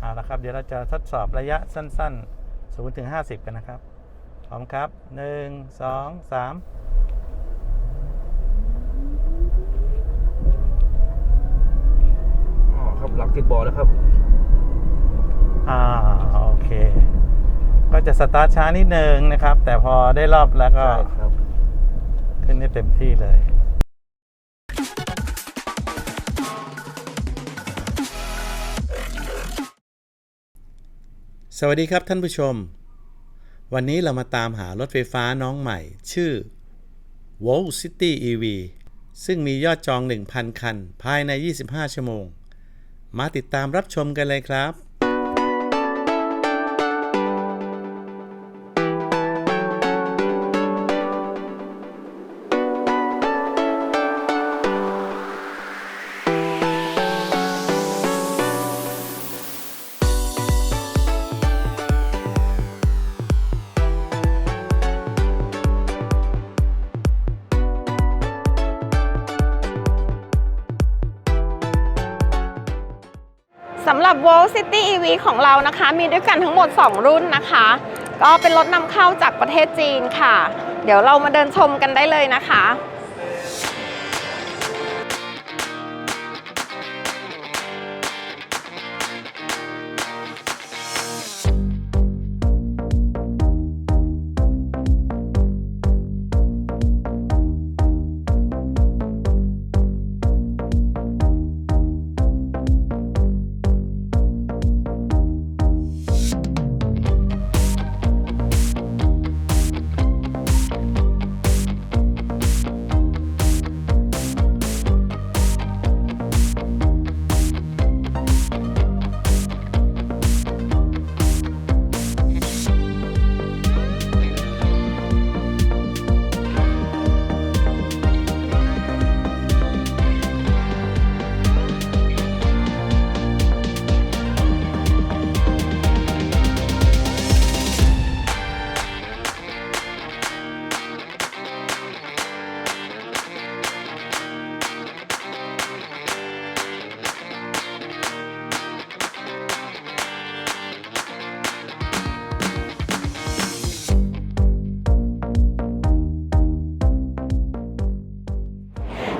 เอาละครับ เดี๋ยวเราจะทดสอบระยะสั้นๆ0ถึง50 กันนะครับ พร้อมครับ 1 2 3อ๋อครับหลักติดบ่อแล้วครับ อ่า โอเค ก็จะสตาร์ทช้านิดนึงนะครับ แต่พอได้รอบแล้วก็ใช่ครับขึ้นได้เต็มที่เลย สวัสดีครับท่านผู้ชม วันนี้เรามาตามหารถไฟฟ้าน้องใหม่ ชื่อ w o l City EV ซึ่งมียอดจอง 1,000 คัน ภายใน 25 ชั่วโมง มาติดตามรับชมกันเลยครับ รับ Volt City EV ของเรานะคะ มีด้วยกันทั้งหมด 2 รุ่นนะคะ ก็เป็นรถนำเข้าจากประเทศจีนค่ะ เดี๋ยวเรามาเดินชมกันได้เลยนะคะ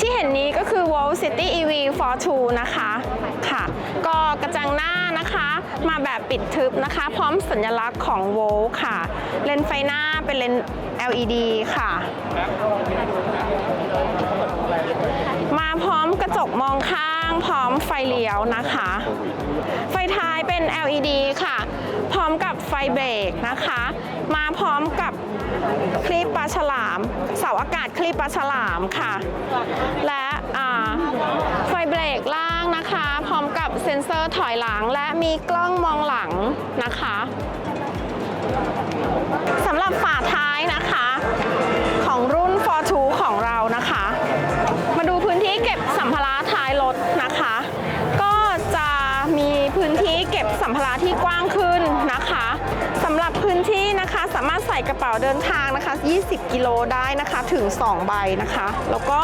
ที่เห็นนี้ก็คือ World City EV for Two นะคะค่ะ ก็กระจังหน้านะคะ มาแบบปิดทึบนะคะ พร้อมสัญลักษณ์ของ w o l ค่ะ เลนส์ไฟหน้าเป็นเลน LED ค่ะ มาพร้อมกระจกมองข้าง พร้อมไฟเลี้ยวนะคะ ไฟท้ายเป็น LED ค่ะ พร้อมกับไฟเบรกนะคะ มาพร้อมกับคลีปปลาฉลาม เสาอากาศคลีปปลาฉลามค่ะ และไฟเบรกล่างนะคะ พร้อมกับเซ็นเซอร์ถอยหลังและมีกล้องมองหลังนะคะสำหรับฝาท้ายนะคะ ของรุ่น Fortwo ของเรานะคะ มาดูพื้นที่เก็บสัมภาระท้ายรถนะคะ ที่เก็บสัมภาระที่กว้างขึ้นนะคะสำหรับพื้นที่นะคะสามารถใส่กระเป๋าเดินทางนะคะ 20 กิโลได้นะคะถึง 2 ใบนะคะ แล้วก็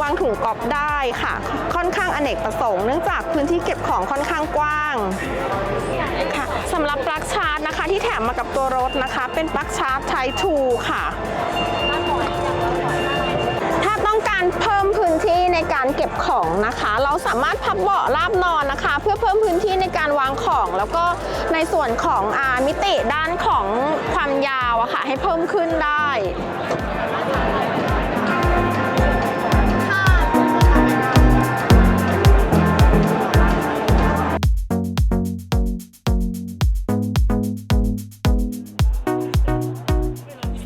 วางถุงกอบได้ค่ะ ค่อนข้างอเนกประสงค์เนื่องจากพื้นที่เก็บของค่อนข้างกว้างค่ะสำหรับปลั๊กชาร์จนะคะ ที่แถมมากับตัวรถนะคะ เป็นปลั๊กชาร์จ Type 2ค่ะ การเพิ่มพื้นที่ในการเก็บของนะคะ เราสามารถพับเบาะราบนอนนะคะ เพื่อเพิ่มพื้นที่ในการวางของ แล้วก็ในส่วนของอมิติด้านของความยาวอะค่ะให้เพิ่มขึ้นได้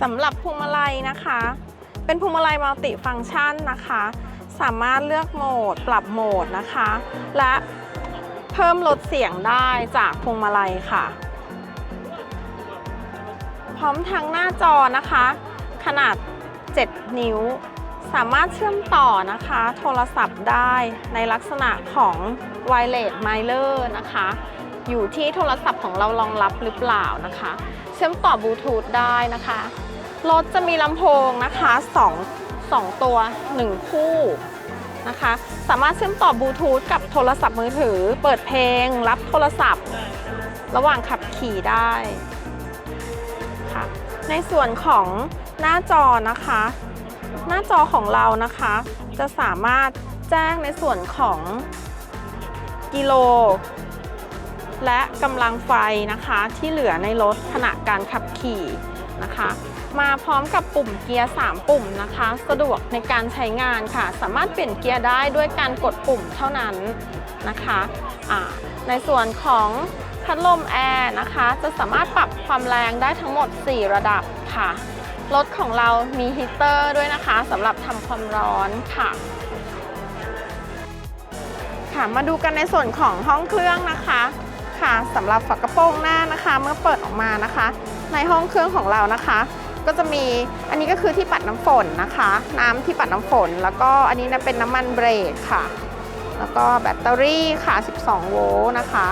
สำหรับพวงมาลัยนะคะ เป็นพวงมาลัยมัลติฟังก์ชันนะคะ สามารถเลือกโหมด ปรับโหมดนะคะ และเพิ่มลดเสียงได้จากพวงมาลัยค่ะ พร้อมทั้งหน้าจอนะคะ ขนาด 7 นิ้ว สามารถเชื่อมต่อนะคะ โทรศัพท์ได้ในลักษณะของ Wireless Miler นะคะ อยู่ที่โทรศัพท์ของเรารองรับหรือเปล่านะคะ เชื่อมต่อบลูทูธได้นะคะ รถจะมีลำโพงนะคะ2 2 ตัว 1 คู่นะคะ สามารถเชื่อมต่อบลูทูธกับโทรศัพท์มือถือ เปิดเพลง รับโทรศัพท์ ระหว่างขับขี่ได้ค่ะในส่วนของหน้าจอนะคะ หน้าจอของเรานะคะ จะสามารถแจ้งในส่วนของกิโล และกำลังไฟนะคะที่เหลือในรถขณะการขับขี่นะคะ มาพร้อมกับปุ่มเกียร์ 3 ปุ่มนะคะ สะดวกในการใช้งานค่ะ สามารถเปลี่ยนเกียร์ได้ด้วยการกดปุ่มเท่านั้นนะคะอ่าในส่วนของพัดลมแอร์นะคะ จะสามารถปรับความแรงได้ทั้งหมด 4 ระดับค่ะ รถของเรามีฮีเตอร์ด้วยนะคะสำหรับทำความร้อนค่ะค่ะมาดูกันในส่วนของห้องเครื่องนะคะค่ะสำหรับฝากระโปรงหน้านะคะ เมื่อเปิดออกมานะคะ ในห้องเครื่องของเรานะคะ ก็จะมีอันนี้ก็คือที่ปัดน้ำฝนนะคะ น้ำที่ปัดน้ำฝน แล้วก็อันนี้นะเป็นน้ำมันเบรกค่ะ แล้วก็แบตเตอรี่ค่ะ 12 โวลต์นะคะ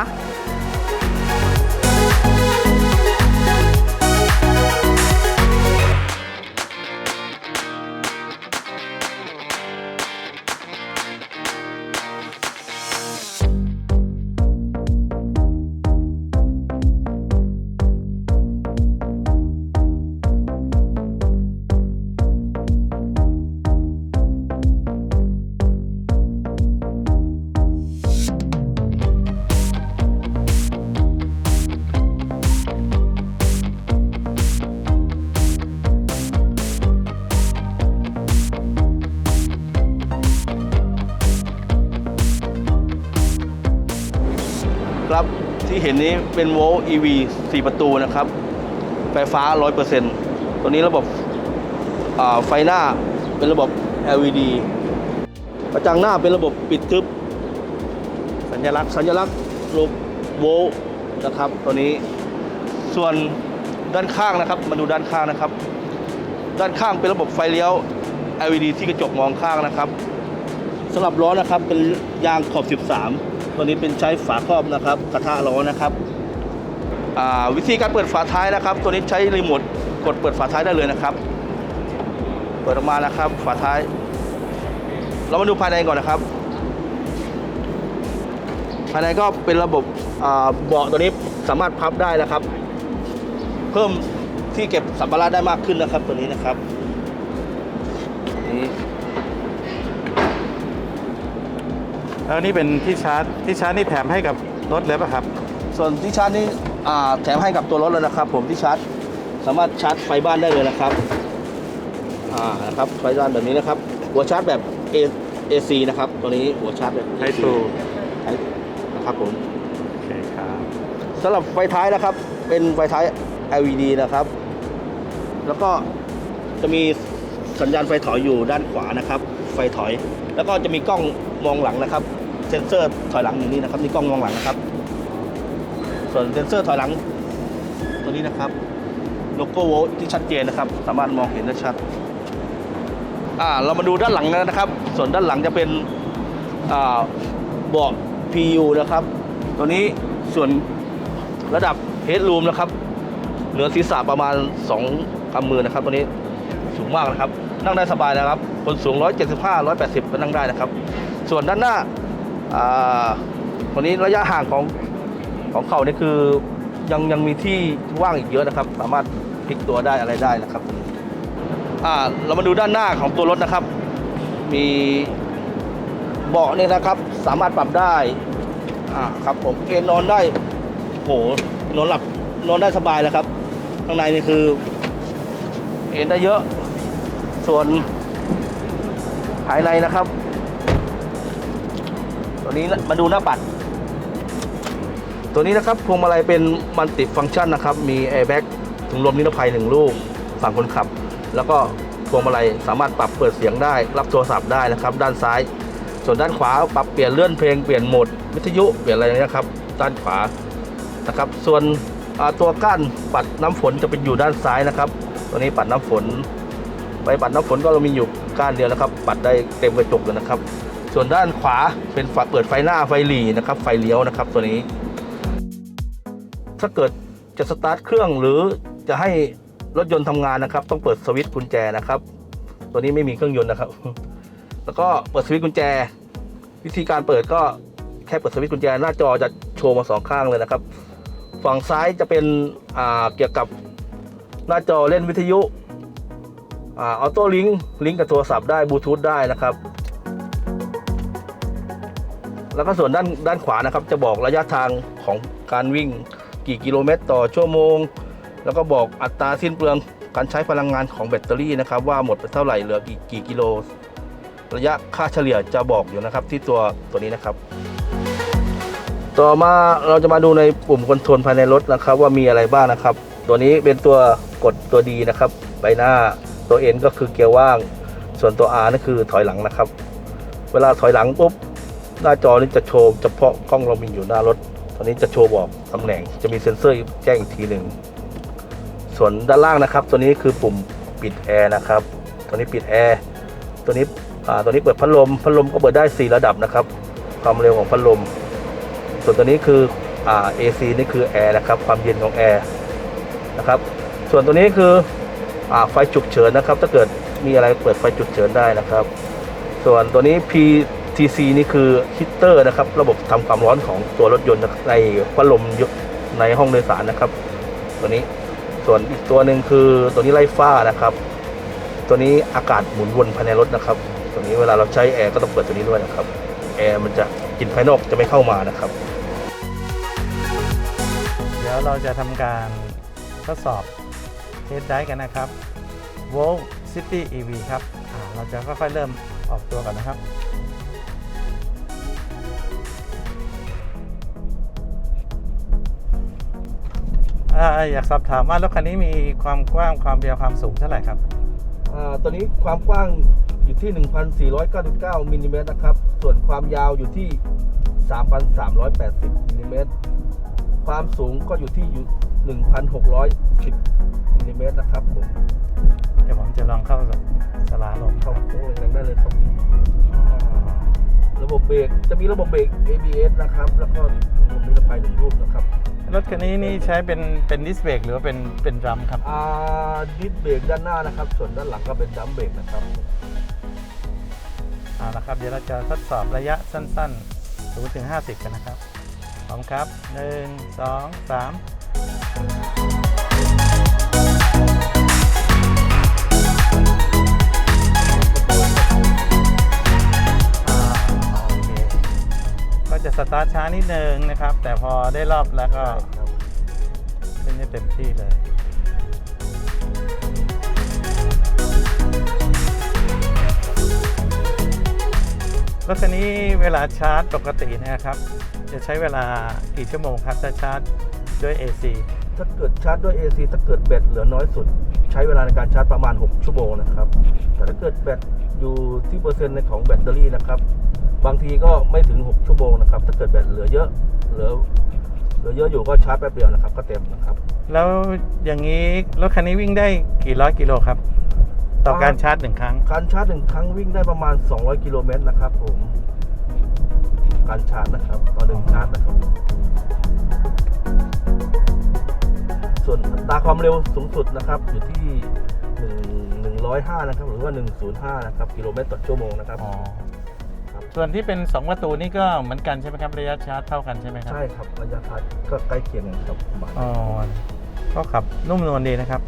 ห็นนี้เป็นโวลต์ EV 4 ประตูนะครับ ไฟฟ้า 100%ตัวนี้ระบบไฟหน้าเป็นระบบ LED กระจังหน้าเป็นระบบปิดทึบ สัญลักษณ์สัญลักษณ์รูปโวลต์นะครับตัวนี้ส่วนด้านข้างนะครับ มาดูด้านข้างนะครับ ด้านข้างเป็นระบบไฟเลี้ยว LED ที่กระจกมองข้างนะครับสำหรับล้อนะครับเป็นยางขอบ 13 ตัวนี้เป็นใช้ฝาครอบนะครับ กระทะล้อนะครับวิธีการเปิดฝาท้ายนะครับ ตัวนี้ใช้รีโมทกดเปิดฝาท้ายได้เลยนะครับ เปิดออกมานะครับ ฝาท้าย เรามาดูภายในก่อนนะครับ ภายในก็เป็นระบบเบาะตัวนี้สามารถพับได้นะครับ เพิ่มที่เก็บสัมภาระได้มากขึ้นนะครับ ตัวนี้นะครับนี่ แล้วนี่เป็นที่ชาร์จที่ชาร์จนี่แถมให้กับรถเลยป่ะครับ ส่วนที่ชาร์จนี่อ่าแถมให้กับตัวรถเลยนะครับ ผมที่ชาร์จสามารถชาร์จไฟบ้านได้เลยนะครับอ่านะครับไฟบ้านแบบนี้นะครับ หัวชาร์จแบบ A AC นะครับตัวนี้หัวชาร์จแบบ Type 2 Type นะครับผมโอเคครับสำหรับไฟท้ายนะครับ เป็นไฟท้าย LED นะครับ แล้วก็จะมีสัญญาณไฟถอยอยู่ด้านขวานะครับ ไฟถอย แล้วก็จะมีกล้องมองหลังนะครับ เซ็นเซอร์ถอยหลังอยู่นี่นะครับนี่กล้องมองหลังนะครับ ส่วนเซ็นเซอร์ถอยหลังตัวนี้นะครับโลโก้โวลต์ที่ชัดเจนนะครับ สามารถมองเห็นได้ชัดอ่าเรามาดูด้านหลังกันนะครับ ส่วนด้านหลังจะเป็นอ่าเบาะ PU นะครับ ตัวนี้ส่วนระดับ Headroom นะครับ เหนือศีรษะประมาณ 2กำมือนะครับ ตัวนี้สูงมากนะครับ นั่งได้สบายนะครับ คนสูง 175 180 ก็นั่งได้นะครับ ส่วนด้านหน้า ตัวนี้ระยะห่างของของเขานี่คือยังยังมีที่ว่างอีกเยอะนะครับ สามารถพลิกตัวได้อะไรได้นะครับอ่าเรามาดูด้านหน้าของตัวรถนะครับ มีเบาะเนี่ยนะครับ สามารถปรับได้อ่าครับผมเอนนอนได้โหนอนหลับนอนได้สบายแล้วครับ ข้างในนี่คือ เอนได้เยอะ ส่วนภายในนะครับ นี้มาดูหน้าปัด ตัวนี้นะครับพวงมาลัยเป็นมัลติฟังก์ชันนะครับ มีแอร์แบ็กถุงลมนิรภัยหนึ่งลูกฝั่งคนขับ แล้วก็พวงมาลัยสามารถปรับเปิดเสียงได้ รับโทรศัพท์ได้นะครับ ด้านซ้าย ส่วนด้านขวาปรับเปลี่ยนเลื่อนเพลงเปลี่ยนโหมดวิทยุเปลี่ยนอะไรอย่างเงี้ยครับ ด้านขวานะครับ ส่วนตัวก้านปัดน้ำฝนจะเป็นอยู่ด้านซ้ายนะครับ ตัวนี้ปัดน้ำฝนไปปัดน้ำฝนก็เรามีอยู่ก้านเดียวนะครับ ปัดได้เต็มกระจกเลยนะครับ ส่วนด้านขวาเป็นฝาเปิดไฟหน้าไฟหลีนะครับ ไฟเลี้ยวนะครับตัวนี้ ถ้าเกิดจะสตาร์ทเครื่องหรือจะให้รถยนต์ทำงานนะครับ ต้องเปิดสวิตช์กุญแจนะครับ ตัวนี้ไม่มีเครื่องยนต์นะครับ แล้วก็เปิดสวิตช์กุญแจ วิธีการเปิดก็แค่เปิดสวิตช์กุญแจ หน้าจอจะโชว์มาสองข้างเลยนะครับ ฝั่งซ้ายจะเป็นเกี่ยวกับหน้าจอเล่นวิทยุอ่าออโต้ลิงก์ลิงก์กับโทรศัพท์ได้บลูทูธได้นะครับ แล้วก็ส่วนด้านด้านขวานะครับ จะบอกระยะทางของการวิ่งกี่กิโลเมตร ต่อชั่วโมง แล้วก็บอกอัตราสิ้นเปลืองการใช้พลังงานของแบตเตอรี่นะครับ ว่าหมดไปเท่าไหร่เหลือกี่กี่กิโล ระยะค่าเฉลี่ยจะบอกอยู่นะครับที่ตัวตัวนี้นะครับ ต่อมาเราจะมาดูในปุ่มคอนโทรลภายในรถนะครับ ว่ามีอะไรบ้างนะครับ ตัวนี้เป็นตัวกดตัวดีนะครับใบหน้าตัว N ก็คือเกียร์ว่าง ส่วนตัว R นั่นคือถอยหลังนะครับ เวลาถอยหลังปุ๊บ หน้าจอนี้จะโชว์เฉพาะกล้องเรามีอยู่หน้ารถตัวนี้จะโชว์บอกตำแหน่ง จะมีเซ็นเซอร์แจ้งอีกทีหนึ่ง ส่วนด้านล่างนะครับ ตัวนี้คือปุ่มปิดแอร์นะครับ ตัวนี้ปิดแอร์ ตัวนี้ตัวนี้เปิดพัดลม พัดลมก็เปิดได้ 4 ระดับนะครับ ความเร็วของพัดลม ส่วนตัวนี้คืออ่า AC นี่คือแอร์นะครับ ความเย็นของแอร์นะครับ ส่วนตัวนี้คืออ่าไฟฉุกเฉินนะครับ ถ้าเกิดมีอะไรเปิดไฟฉุกเฉินได้นะครับ ส่วนตัวนี้ P PTC นี่คือฮีตเตอร์นะครับ ระบบทำความร้อนของตัวรถยนต์ในพัดลมในห้องโดยสารนะครับ ตัวนี้ส่วนอีกตัวหนึ่งคือตัวนี้ไล่ฟ้านะครับ ตัวนี้อากาศหมุนวนภายในรถนะครับ ตัวนี้เวลาเราใช้แอร์ก็ต้องเปิดตัวนี้ด้วยนะครับแอร์มันจะกลิ่นภายนอกจะไม่เข้ามานะครับเดี๋ยวเราจะทำการทดสอบเทสได้กันนะครับ Volt City EV ครับเราจะค่อยๆเริ่มออกตัวกันนะครับ อ่าอยากสอบถามว่ารถคันนี้มีความกว้างความยาวความสูงเท่าไหร่ครับ อ่าตัวนี้ความกว้างอยู่ที่ 1,499มิลลิเมตรนะครับ ส่วนความยาวอยู่ที่ 3,380มิลลิเมตร ความสูงก็อยู่ที่อยู่1,610มิลลิเมตรนะครับผมเดี๋ยวผมจะลองเข้าสลาลมคเข้ารับโค้งแรงๆได้เลยครับระบบเบรกจะมีระบบเบรก ABS นะครับ แล้วก็ผมมีระภัยหนึ่งรูปนะครับ รถคันนี้นี่ใช้เป็นเป็นดิสเบรกหรือว่าเป็นเป็นดรัมครับ อ่าดิสเบรกด้านหน้านะครับ ส่วนด้านหลังก็เป็นดัมเบรกนะครับ เอาละครับ เดี๋ยวเราจะทดสอบระยะสั้นๆ0ถึง50 กันนะครับพร้อมครับ 1 2 3 ก็จะสตาร์ทช้านิดนึงนะครับ แต่พอได้รอบแล้วก็ขึ้นได้เต็มที่เลยรถคันนี้เวลาชาร์จปกตินะครับ จะใช้เวลากี่ชั่วโมงครับถ้าชาร์จด้วย AC ถ้าเกิดชาร์จด้วย AC ถ้าเกิดแบตเหลือน้อยสุด ใช้เวลาในการชาร์จประมาณ 6 ชั่วโมงนะครับ แต่ถ้าเกิดแบตอยู่ที่เปอร์เซ็นต์ในของแบตเตอรี่นะครับ บางทีก็ไม่ถึง 6 ชั่วโมงนะครับ ถ้าเกิดแบตเหลือเยอะเหลือเหลือเยอะอยู่ก็ชาร์จแป๊บเดียวนะครับ ก็เต็มนะครับ แล้วอย่างนี้รถคันนี้วิ่งได้กี่ร้อยกิโลครับ ต่อการชาร์จหนึ่งครั้ง การชาร์จหนึ่งครั้งวิ่งได้ประมาณ 200 กิโลเมตรนะครับผม การชาร์จนะครับต่อหนึ่งชาร์จนะครับ ส่วนอัตราความเร็วสูงสุดนะครับอยู่ที่1 105 นะครับ หรือว่า 105 นะครับ กิโลเมตรต่อชั่วโมงนะครับอ๋อ ครับ ส่วนที่เป็น 2 ประตูนี่ก็เหมือนกันใช่ไหมครับระยะชาร์จเท่ากันใช่ไหมครับ ใช่ครับระยะชาร์จก็ใกล้เคียงกันครับประมาณอ๋อก็ขับนุ่มนวลดีนะครับ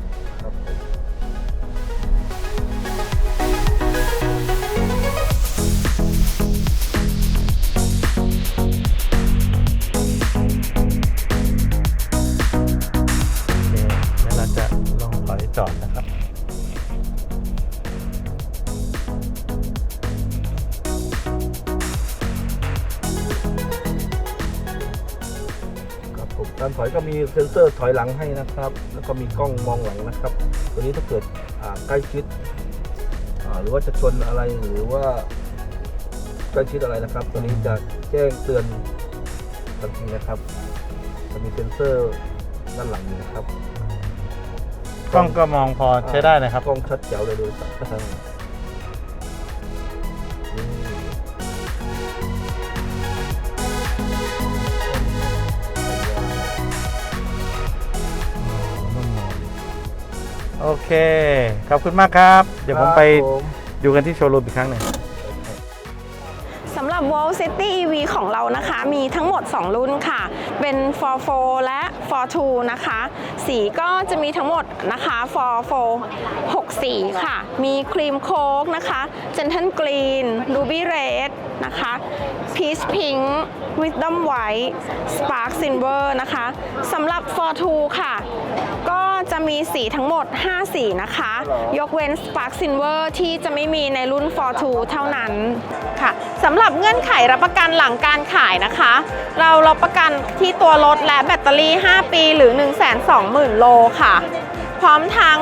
ผมการถอยก็มีเซ็นเซอร์ถอยหลังให้นะครับ แล้วก็มีกล้องมองหลังนะครับ ตัวนี้ถ้าเกิดอ่าใกล้ชิดอ่าหรือว่าจะชนอะไรหรือว่าใกล้ชิดอะไรนะครับ ตัวนี้จะแจ้งเตือนทันทีนะครับจะมีเซ็นเซอร์ด้านหลังอยู่นะครับกล้องก็มองพอใช้ได้นะครับกล้องชัดแจ๋วเลยดูครับ โอเค ขอบคุณมากครับ เดี๋ยวผมไปครับผมดูกันที่โชว์รูมอีกครั้งหนึ่งสำหรับ World City EV ของเรานะคะ มีทั้งหมด 2 รุ่นค่ะ เป็น for 4และ for 2นะคะ สีก็จะมีทั้งหมดนะคะ for 4 6 สีค่ะ มีครีมโค้กนะคะ Gentle Green Ruby Red นะคะ Peach Pink Wisdom White Spark Silver นะคะสำหรับ for 2ค่ะ ก็จะมีสีทั้งหมด 5 สีนะคะ ยกเว้น Spark Silver ที่จะไม่มีในรุ่น for 2เท่านั้นค่ะสำหรับเงื่อนไขรับประกันหลังการขายนะคะ เรารับประกันที่ตัวรถและแบตเตอรี่ 5 ปีหรือ 120,000 โลค่ะ พร้อมทั้ง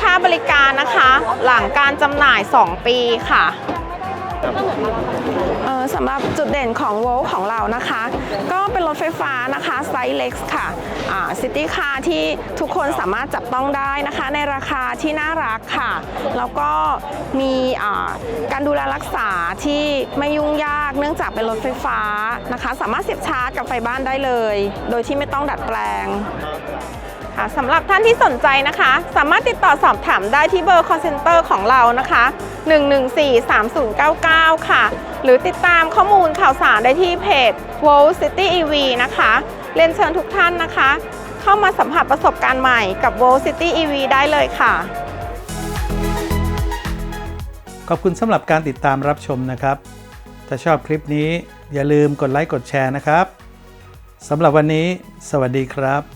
ค่าบริการนะคะ หลังการจำหน่าย 2 ปีค่ะสำหรับจุดเด่นของ v o l ของเรานะคะ ก็เป็นรถไฟฟ้านะคะไซส์เล็กค่ะซิตี้คาร์ที่ทุกคนสามารถจับต้องได้นะคะ ในราคาที่น่ารักค่ะ แล้วก็มีการดูแลรักษาที่ไม่ยุ่งยากเนื่องจากเป็นรถไฟฟ้านะคะ สามารถเสียบชาร์จกับไฟบ้านได้เลย โดยที่ไม่ต้องดัดแปลง ค่ะสำหรับท่านที่สนใจนะคะ สามารถติดต่อสอบถามได้ที่เบอร์ call center ของเรานะคะ 114-3099 ค่ะ หรือติดตามข้อมูลข่าวสารได้ที่เพจ World City EV นะคะ เรียนเชิญทุกท่านนะคะ เข้ามาสัมผัสประสบการณ์ใหม่กับ World City EV ได้เลยค่ะ ขอบคุณสำหรับการติดตามรับชมนะครับ ถ้าชอบคลิปนี้อย่าลืมกดไลค์กดแชร์นะครับสำหรับวันนี้ สวัสดีครับ